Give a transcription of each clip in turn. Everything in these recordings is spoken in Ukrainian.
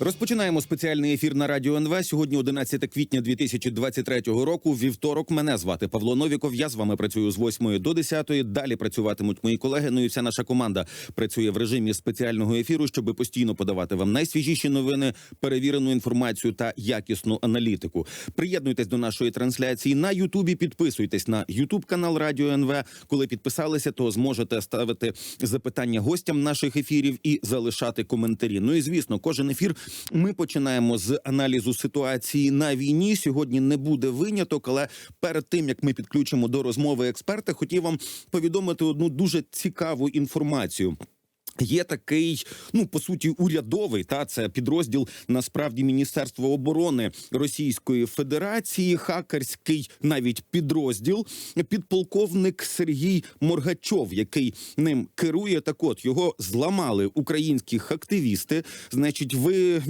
Розпочинаємо спеціальний ефір на радіо НВ. Сьогодні 11 квітня 2023 року. Вівторок мене звати Павло Новіков. Я з вами працюю з 8 до 10. Далі працюватимуть мої колеги. Ну і вся наша команда працює в режимі спеціального ефіру, щоб постійно подавати вам найсвіжіші новини, перевірену інформацію та якісну аналітику. Приєднуйтесь до нашої трансляції на Ютубі. Підписуйтесь на Ютуб канал Радіо НВ. Коли підписалися, то зможете ставити запитання гостям наших ефірів і залишати коментарі. Ну і звісно, кожен ефір ми починаємо з аналізу ситуації на війні. Сьогодні не буде виняток, але перед тим як ми підключимо до розмови експерта, хотів вам повідомити одну дуже цікаву інформацію. Є такий, ну по суті, урядовий та це підрозділ насправді Міністерства оборони Російської Федерації, хакерський навіть підрозділ, підполковник Сергій Моргачов, який ним керує. Так от його зламали українські активісти. Значить, ви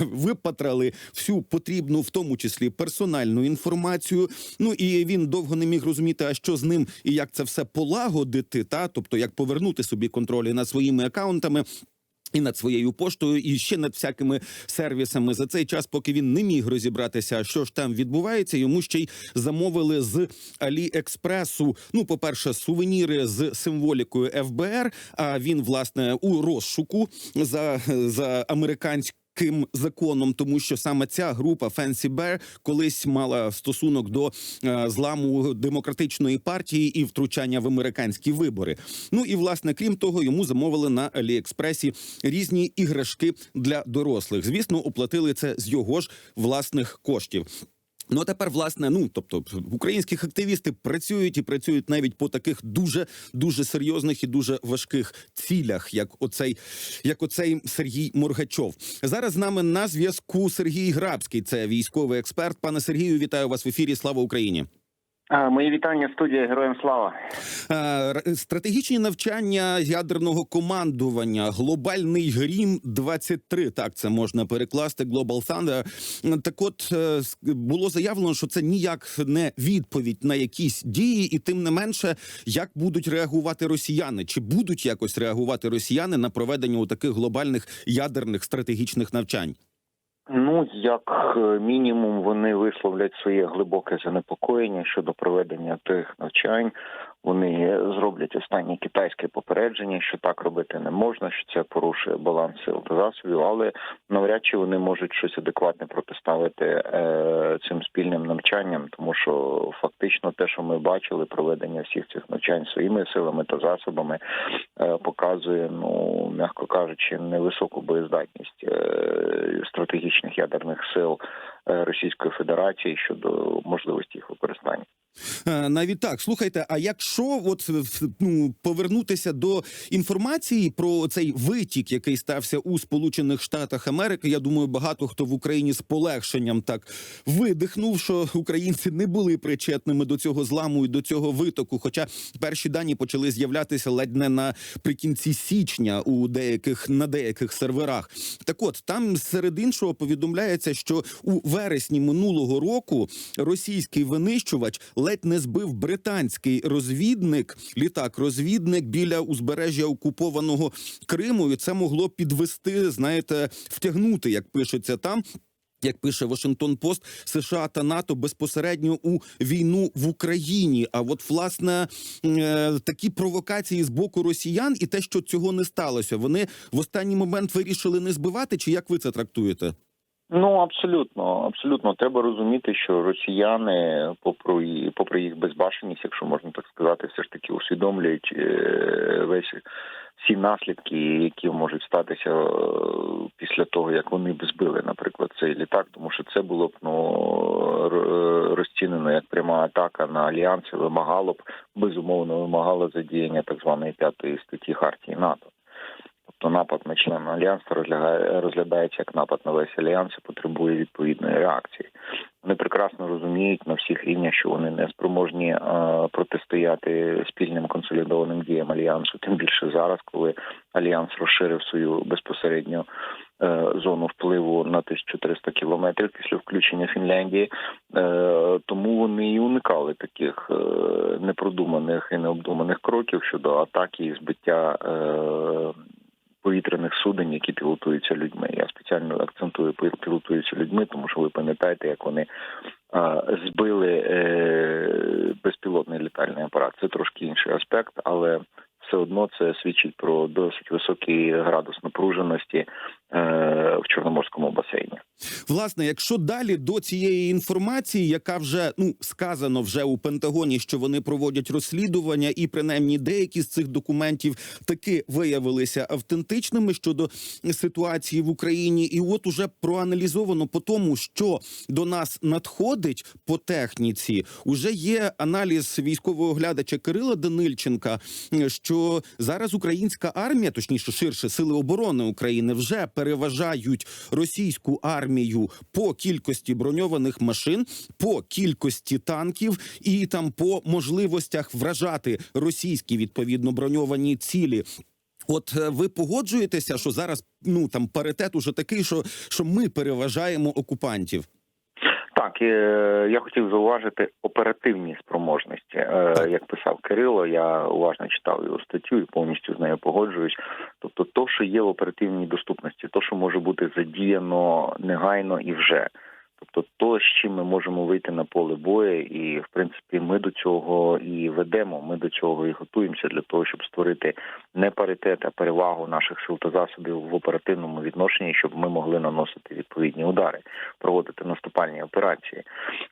випатрали всю потрібну, в тому числі персональну інформацію. Ну і він довго не міг розуміти, а що з ним і як це все полагодити, та тобто як повернути собі контроль і над своїми акаунтами. І над своєю поштою, і ще над всякими сервісами за цей час, поки він не міг розібратися, що ж там відбувається. Йому ще й замовили з Аліекспресу. Ну, по перше, сувеніри з символікою ФБР. А він власне у розшуку за, за американською. Ким законом, тому що саме ця група Fancy Bear колись мала стосунок до е, зламу демократичної партії і втручання в американські вибори. Ну і власне, крім того, йому замовили на Аліекспресі різні іграшки для дорослих. Звісно, оплатили це з його ж власних коштів. Ну а тепер, власне, ну тобто, українські активісти працюють і працюють навіть по таких дуже дуже серйозних і дуже важких цілях, як оцей, як оцей Сергій Моргачов. Зараз з нами на зв'язку Сергій Грабський, це військовий експерт. Пане Сергію, вітаю вас в ефірі. Слава Україні. Мої вітання студія Героям Слава. Стратегічні навчання ядерного командування, глобальний грім 23 Так це можна перекласти. Global Thunder. Так, от е, було заявлено, що це ніяк не відповідь на якісь дії, і тим не менше, як будуть реагувати росіяни, чи будуть якось реагувати росіяни на проведення у таких глобальних ядерних стратегічних навчань? Ну як е, мінімум, вони висловлять своє глибоке занепокоєння щодо проведення тих навчань. Вони зроблять останнє китайське попередження, що так робити не можна, що це порушує баланс сил та засобів, але навряд чи вони можуть щось адекватне протиставити е, цим спільним навчанням, тому що фактично те, що ми бачили, проведення всіх цих навчань своїми силами та засобами, е, показує, ну м'яко кажучи, невисоку боєздатність е, стратегічних ядерних сил Російської Федерації щодо можливості їх використання. Е, Навіть так, слухайте. А якщо от ну повернутися до інформації про цей витік, який стався у Сполучених Штатах Америки, я думаю, багато хто в Україні з полегшенням так видихнув, що українці не були причетними до цього зламу і до цього витоку. Хоча перші дані почали з'являтися ледь не наприкінці січня у деяких на деяких серверах. Так, от там серед іншого повідомляється, що у вересні минулого року російський винищувач ледь не збив британський розвідник, літак-розвідник біля узбережжя окупованого Криму. І це могло підвести, знаєте, втягнути, як пишеться там. Як пише Вашингтон Пост, США та НАТО безпосередньо у війну в Україні. А от власне е, такі провокації з боку росіян і те, що цього не сталося, вони в останній момент вирішили не збивати. Чи як ви це трактуєте? Ну абсолютно, абсолютно треба розуміти, що росіяни, попри попри їх безбашеність, якщо можна так сказати, все ж таки усвідомлюють е, весь всі наслідки, які можуть статися е, після того, як вони б збили, наприклад, цей літак, тому що це було б ну розцінено як пряма атака на альянс, і вимагало б безумовно вимагало задіяння так званої п'ятої статті Хартії НАТО. Тобто напад на члена альянсу розглядає, розглядається як напад на весь альянс і потребує відповідної реакції. Вони прекрасно розуміють на всіх рівнях, що вони не спроможні е, протистояти спільним консолідованим діям альянсу. Тим більше зараз, коли альянс розширив свою безпосередню е, зону впливу на 1300 кілометрів після включення Фінляндії. Е, тому вони і уникали таких е, непродуманих і необдуманих кроків щодо атаки і збиття. Е, повітряних суден, які пілотуються людьми. Я спеціально акцентую пілотуються людьми, тому що ви пам'ятаєте, як вони збили е, безпілотний літальний апарат. Це трошки інший аспект, але все одно це свідчить про досить високий градус напруженості е, в чорноморському басейні. Власне, якщо далі до цієї інформації, яка вже ну сказано вже у Пентагоні, що вони проводять розслідування, і принаймні деякі з цих документів таки виявилися автентичними щодо ситуації в Україні, і от уже проаналізовано по тому, що до нас надходить по техніці, уже є аналіз військового оглядача Кирила Данильченка, що зараз українська армія, точніше ширше сили оборони України, вже переважають російську армію по кількості броньованих машин, по кількості танків і там по можливостях вражати російські відповідно броньовані цілі. От е, ви погоджуєтеся, що зараз ну там паритет уже такий, що, що ми переважаємо окупантів. Так, е, я хотів зауважити оперативні спроможності. Е, Так. Як писав Кирило, я уважно читав його статтю і повністю з нею погоджуюсь. Тобто, то, що є в оперативній доступності, то, що може бути задіяно негайно і вже. Тобто, то, з чим ми можемо вийти на поле бою, і в принципі ми до цього і ведемо. Ми до цього і готуємося для того, щоб створити не паритет, а перевагу наших сил та засобів в оперативному відношенні, щоб ми могли наносити відповідні удари, проводити наступальні операції.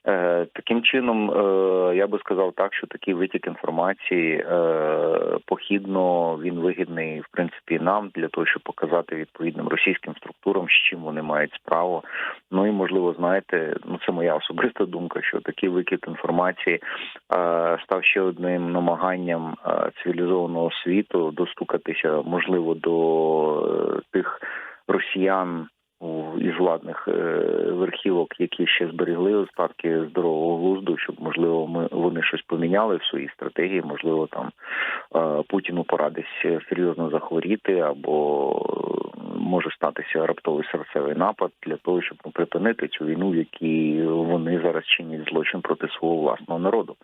Е, таким чином, е, я би сказав так, що такий витік інформації е, похідно він вигідний в принципі нам для того, щоб показати відповідним російським структурам, з чим вони мають справу. Ну і можливо, знаєте, ну це моя особиста думка, що такий викид інформації е, став ще одним намаганням е, цивілізованого світу достукатися, можливо, до е, тих росіян із владних верхівок, які ще зберегли остатки здорового глузду, щоб можливо ми вони щось поміняли в своїй стратегії. Можливо, там Путіну пора десь серйозно захворіти, або може статися раптовий серцевий напад для того, щоб ну, припинити цю війну, в якій вони зараз чинять злочин проти свого власного народу,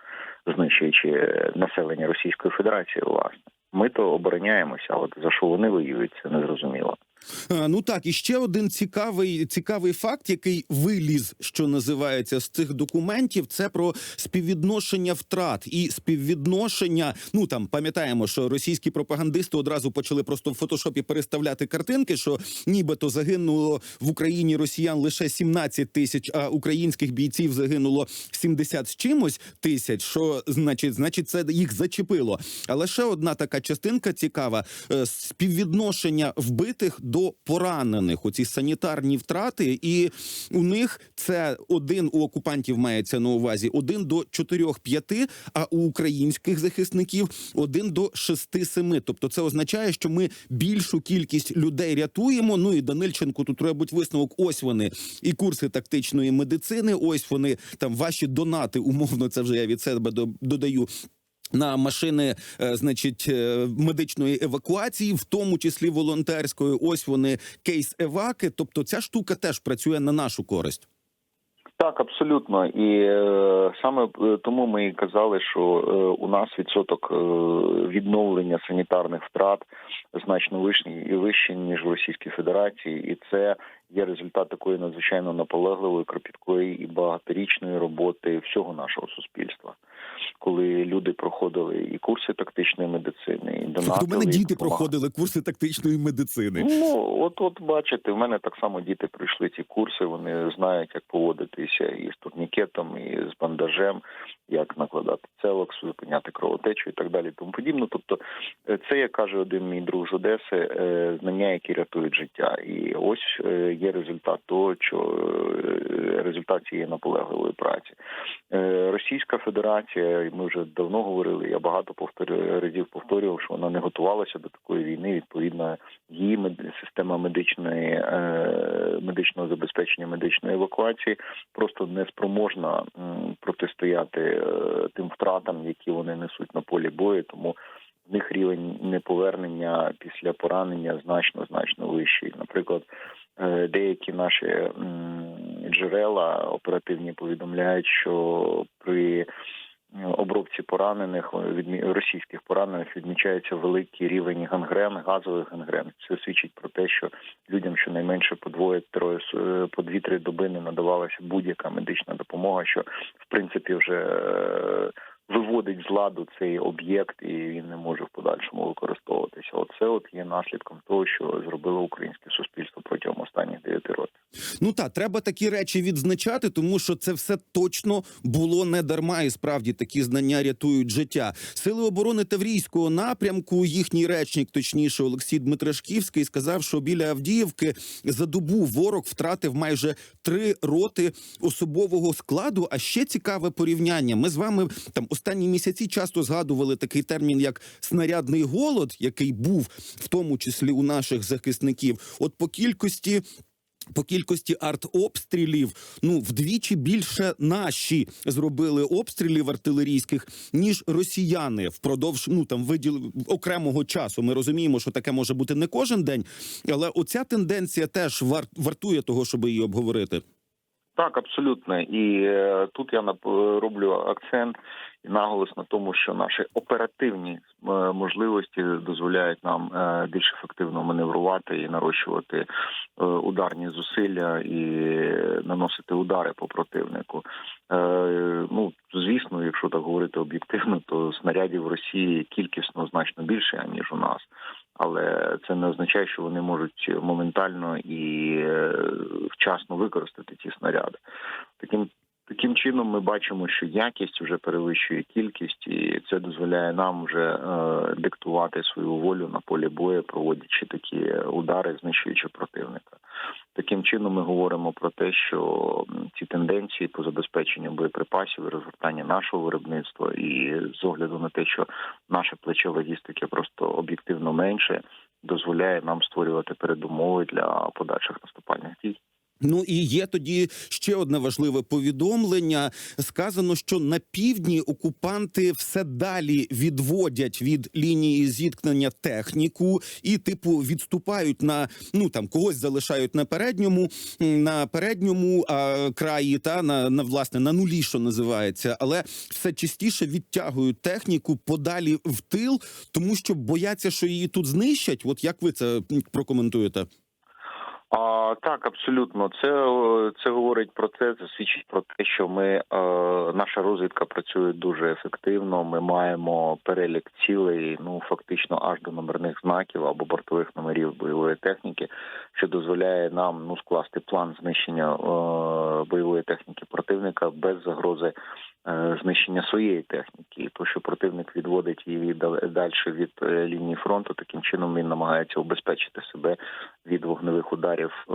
знищуючи е, населення Російської Федерації. Власне, ми то обороняємося, але за що вони воюють, це незрозуміло. Ну так, і ще один цікавий цікавий факт, який виліз, що називається з цих документів, це про співвідношення втрат і співвідношення. Ну там пам'ятаємо, що російські пропагандисти одразу почали просто в фотошопі переставляти картинки, що нібито загинуло в Україні росіян лише 17 тисяч, а українських бійців загинуло 70 з чимось тисяч. Що значить, значить, це їх зачепило. Але ще одна така частинка цікава: е, співвідношення вбитих до поранених. Оці санітарні втрати, і у них це один у окупантів мається на увазі один до 4-5, а у українських захисників один до 6-7. Тобто, це означає, що ми більшу кількість людей рятуємо. Ну і Данильченко тут робить висновок. Ось вони і курси тактичної медицини. Ось вони там ваші донати. Умовно, це вже я від себе до- додаю. На машини, е, значить, е, медичної евакуації, в тому числі волонтерської. Ось вони кейс еваки. Тобто, ця штука теж працює на нашу користь. Так, абсолютно, і е, саме е, тому ми і казали, що е, у нас відсоток е, відновлення санітарних втрат значно вищий вищий ніж в Російській Федерації, і це є результат такої надзвичайно наполегливої, кропіткої і багаторічної роботи всього нашого суспільства, коли люди проходили і курси тактичної медицини, і донатили. Тобто, у мене діти допомагали. проходили курси тактичної медицини. Ну от, от бачите, в мене так само діти пройшли ці курси. Вони знають, як поводитися і з турнікетом, і з бандажем, як накладати целокс, зупиняти кровотечу і так далі. Тому подібно. Тобто, е, це як каже один мій друг з Одеси, е, знання, які рятують життя. І ось е, є результат того, що результат цієї наполегливої праці. Російська Федерація, і ми вже давно говорили. Я багато повторю разів повторював, що вона не готувалася до такої війни. Відповідно, її система медичної е, медичного забезпечення медичної евакуації просто не спроможна протистояти е, тим втратам, які вони несуть на полі бою. Тому в них рівень неповернення після поранення значно значно вищий. Наприклад, е, деякі наші джерела оперативні повідомляють, що при обробці поранених російських поранених відмічається великий рівень гангрен, газових гангрен. Це свідчить про те, що людям щонайменше по двоє троє по дві-три доби не надавалася будь-яка медична допомога, що в принципі вже е, виводить з ладу цей об'єкт, і він не може в подальшому використовуватися. Оце от є наслідком того, що зробило українське суспільство протягом. Ну та треба такі речі відзначати, тому що це все точно було не дарма, і справді такі знання рятують життя. Сили оборони Таврійського напрямку. Їхній речник, точніше, Олексій Дмитрашківський, сказав, що біля Авдіївки за добу ворог втратив майже три роти особового складу. А ще цікаве порівняння. Ми з вами там останні місяці часто згадували такий термін, як снарядний голод, який був в тому числі у наших захисників. От по кількості по кількості артобстрілів, ну вдвічі більше наші зробили обстрілів артилерійських ніж росіяни впродовж ну там виділ окремого часу. Ми розуміємо, що таке може бути не кожен день, але оця тенденція теж вар, вартує того, щоб її обговорити. Так, абсолютно. І е, тут я нап- роблю акцент і наголос на тому, що наші оперативні е, можливості дозволяють нам е, більш ефективно маневрувати і нарощувати е, ударні зусилля і наносити удари по противнику. Е, Ну звісно, якщо так говорити об'єктивно, то снарядів в Росії кількісно значно більше ніж у нас. Але це не означає, що вони можуть моментально і е, вчасно використати ці снаряди. Таким таким чином, ми бачимо, що якість вже перевищує кількість, і це дозволяє нам вже е, диктувати свою волю на полі бою, проводячи такі удари, знищуючи противника. Таким чином, ми говоримо про те, що ці тенденції по забезпеченню боєприпасів і розгортання нашого виробництва, і з огляду на те, що наше плече логістики просто об'єктивно менше, дозволяє нам створювати передумови для подальших наступальних дій. Ну і є тоді ще одне важливе повідомлення. Сказано, що на півдні окупанти все далі відводять від лінії зіткнення техніку і, типу, відступають на ну там когось залишають на передньому, на передньому а, краї, та на, на власне на нулі, що називається, але все частіше відтягують техніку подалі в тил, тому що бояться, що її тут знищать. От як ви це прокоментуєте? А, так, абсолютно. Це, це говорить про це. Це свідчить про те, що ми е, наша розвідка працює дуже ефективно. Ми маємо перелік цілей, ну фактично аж до номерних знаків або бортових номерів бойової техніки, що дозволяє нам ну скласти план знищення е, бойової техніки противника без загрози знищення своєї техніки. І то, що противник відводить її далі від е, лінії фронту, таким чином він намагається убезпечити себе від вогневих ударів е,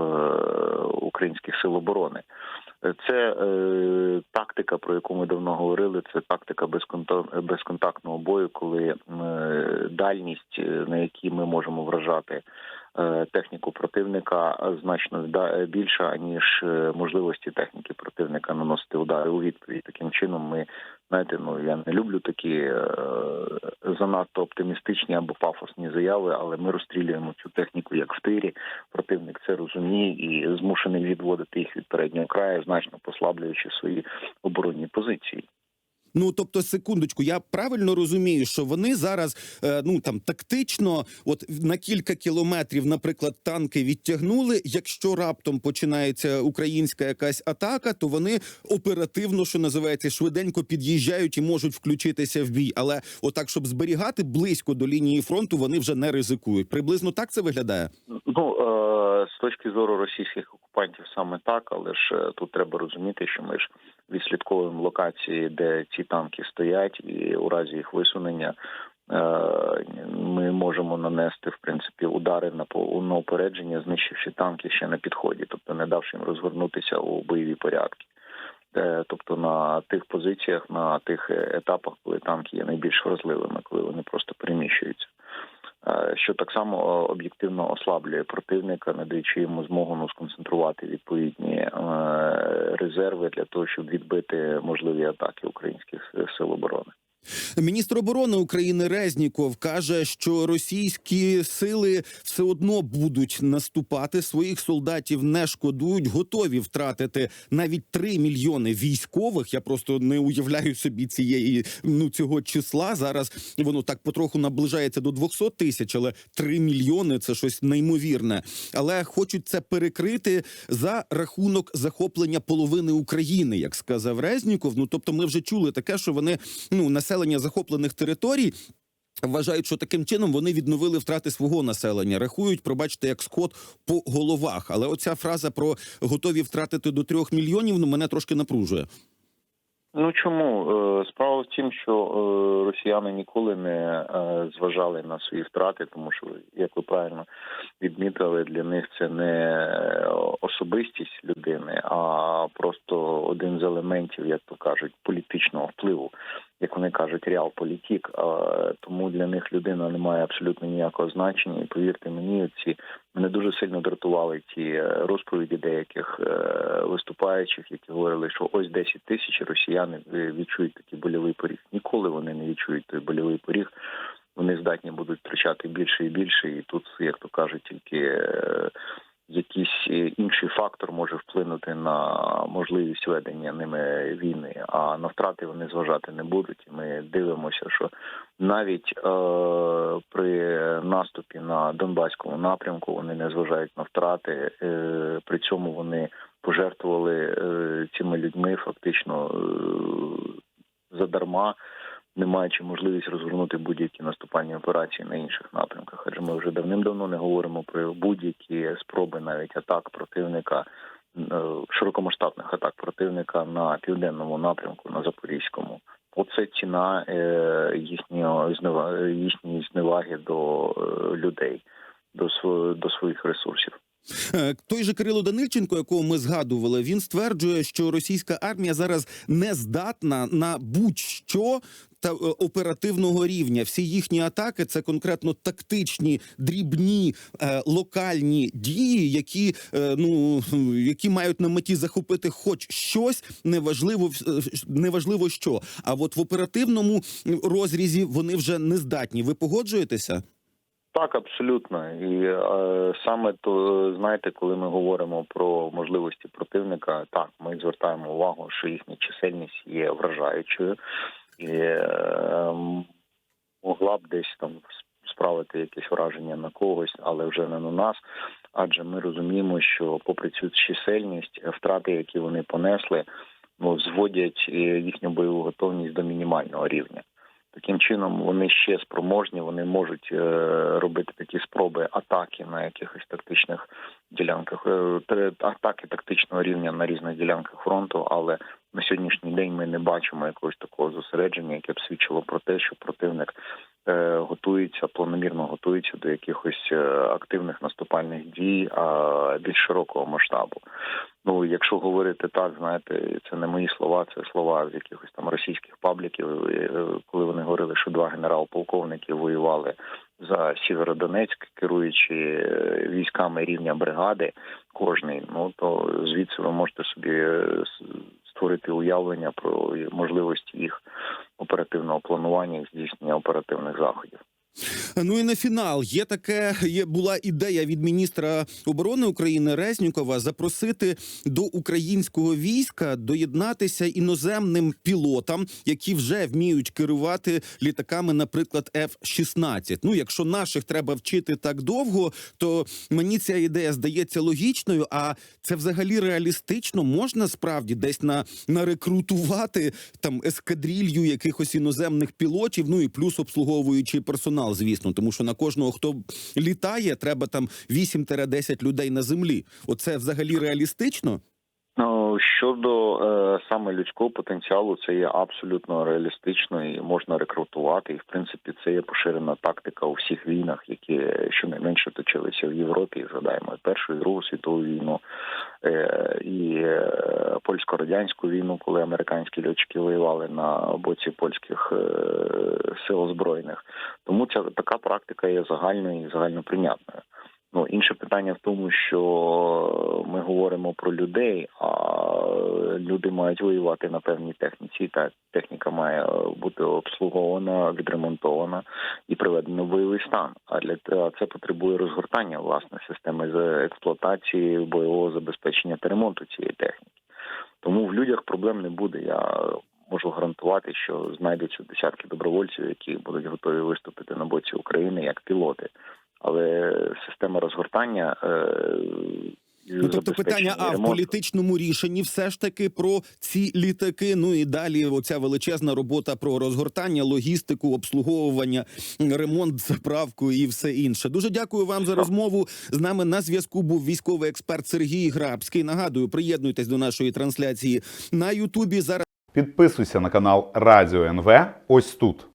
українських сил оборони. Е, Це е, тактика, про яку ми давно говорили. Це тактика безконта- безконтактного бою, коли е, дальність, е, на якій ми можемо вражати е, техніку противника, е, значно більша ніж е, можливості техніки противника наносити удари у відповідь. Таким чином, ми знаєте, ну я не люблю такі е, занадто оптимістичні або пафосні заяви, але ми розстрілюємо цю техніку як в тирі. Противник це розуміє і змушений відводити їх від переднього краю, значно послаблюючи свої оборонні позиції. Ну тобто, секундочку, я правильно розумію, що вони зараз е, ну там тактично, от на кілька кілометрів, наприклад, танки відтягнули. Якщо раптом починається українська якась атака, то вони оперативно, що називається, швиденько під'їжджають і можуть включитися в бій. Але отак, щоб зберігати близько до лінії фронту, вони вже не ризикують. Приблизно так це виглядає. Ну е, з точки зору російських окупантів саме так, але ж е, тут треба розуміти, що ми ж відслідковуємо локації, де ці танки стоять, і у разі їх висунення е, ми можемо нанести в принципі удари на на опередження, знищивши танки ще на підході, тобто не давши їм розгорнутися у бойові порядки. Е, Тобто на тих позиціях, на тих е, етапах, коли танки є найбільш вразливими, коли вони просто переміщуються. Е, Що так само е, об'єктивно ослаблює противника, надаючи йому змогу ну, сконцентрувати відповідні е, резерви для того, щоб відбити можливі атаки українських сил оборони. Міністр оборони України Резніков каже, що російські сили все одно будуть наступати. Своїх солдатів не шкодують, готові втратити навіть 3 мільйони військових. Я просто не уявляю собі цієї ну цього числа. Зараз воно так потроху наближається до 200 тисяч, але 3 мільйони це щось неймовірне. Але хочуть це перекрити за рахунок захоплення половини України, як сказав Резніков. Ну тобто, ми вже чули таке, що вони ну населення захоплених територій. Вважають, що таким чином вони відновили втрати свого населення, рахують, пробачте, як скот по головах. Але оця фраза про готові втратити до трьох мільйонів ну мене трошки напружує. Ну чому Е, справа в тім, що е, росіяни ніколи не е, зважали на свої втрати, тому що, як ви правильно відмітили, для них це не особистість людини, а просто один з елементів, як то кажуть, політичного впливу, як вони кажуть, реал-політік. Тому для них людина не має абсолютно ніякого значення. І повірте мені, ці мене дуже сильно дратували ті е, розповіді деяких е, виступаючих, які говорили, що ось 10 тисяч росіяни е, відчують такий больовий поріг. Ніколи вони не відчують той больовий поріг. Вони здатні будуть втрачати більше і більше, і тут, як то кажуть, тільки якийсь е, інший фактор може вплинути на можливість ведення ними війни. А на втрати вони зважати не будуть. Ми дивимося, що навіть е, при наступі на Донбаському напрямку вони не зважають на втрати. Е, при цьому вони пожертвували е, цими людьми фактично е, задарма не маючи можливість розгорнути будь-які наступальні операції на інших напрямках. Адже ми вже давним-давно не говоримо про будь-які спроби навіть атак противника, е, широкомасштабних атак противника на південному напрямку, на Запорізькому. Оце ціна е, їхнього їхньої зневаги до е, людей, до до своїх ресурсів. Е, Той же Кирило Данильченко, якого ми згадували, він стверджує, що російська армія зараз не здатна на будь-що та е, оперативного рівня. Всі їхні атаки це конкретно тактичні, дрібні, е, локальні дії, які ну які мають на меті захопити хоч щось, неважливо неважливо що. А от в оперативному розрізі вони вже не здатні. Ви погоджуєтеся? Так, абсолютно, і е, саме то знаєте, коли ми говоримо про можливості противника, так ми звертаємо увагу, що їхня чисельність є вражаючою і е, могла б десь там справити якесь враження на когось, але вже не на нас. Адже ми розуміємо, що попри цю чисельність, втрати, які вони понесли, ну зводять е, їхню бойову готовність до мінімального рівня. Таким чином вони ще спроможні, вони можуть е, робити такі спроби атаки на якихось тактичних ділянках, е, атаки тактичного рівня на різних ділянках фронту. Але на сьогоднішній день ми не бачимо якогось такого зосередження, яке б свідчило про те, що противник готується планомірно готується до якихось е, активних наступальних дій, більш широкого масштабу. Ну, якщо говорити так, знаєте, це не мої слова, це слова з якихось там російських пабліків, е, коли вони говорили, що два генерал-полковники воювали за Сєвєродонецьк, керуючи е, військами рівня бригади кожний. Ну то звідси ви можете собі е, створити уявлення про можливості їх оперативного планування і здійснення оперативних заходів. Ну і на фінал є таке. Є була ідея від міністра оборони України Резнікова запросити до українського війська доєднатися іноземним пілотам, які вже вміють керувати літаками, наприклад, F-16. Ну, якщо наших треба вчити так довго, то мені ця ідея здається логічною. А це взагалі реалістично можна справді десь на нарекрутувати там ескадрилью якихось іноземних пілотів. Ну і плюс обслуговуючий персонал, звісно, тому що на кожного хто літає, треба там 8-10 людей на землі. Оце взагалі реалістично. Ну, щодо е, саме людського потенціалу, це є абсолютно реалістично і можна рекрутувати. І в принципі це є поширена тактика у всіх війнах, які щонайменше точилися в Європі. Згадаємо першу і другу світову війну е, і е, польсько-радянську війну, коли американські льотчики воювали на боці польських е, сил збройних. Тому ця така практика є загальною і загальноприйнятною. Ну інше питання в тому, що ми говоримо про людей, а люди мають воювати на певній техніці. Та техніка має бути обслугована, відремонтована і приведена в бойовий стан. А для це потребує розгортання власне системи з експлуатації, бойового забезпечення та ремонту цієї техніки. Тому в людях проблем не буде. Я можу гарантувати, що знайдуться десятки добровольців, які будуть готові виступити на боці України як пілоти. Але система розгортання е, Ну, тобто питання а в політичному рішенні все ж таки про ці літаки. Ну і далі оця величезна робота про розгортання, логістику, обслуговування, ремонт, заправку і все інше. Дуже дякую вам за розмову. З нами на зв'язку був військовий експерт Сергій Грабський. Нагадую, приєднуйтесь до нашої трансляції на Ютубі. Зараз. Підписуйся на канал Радіо НВ ось тут.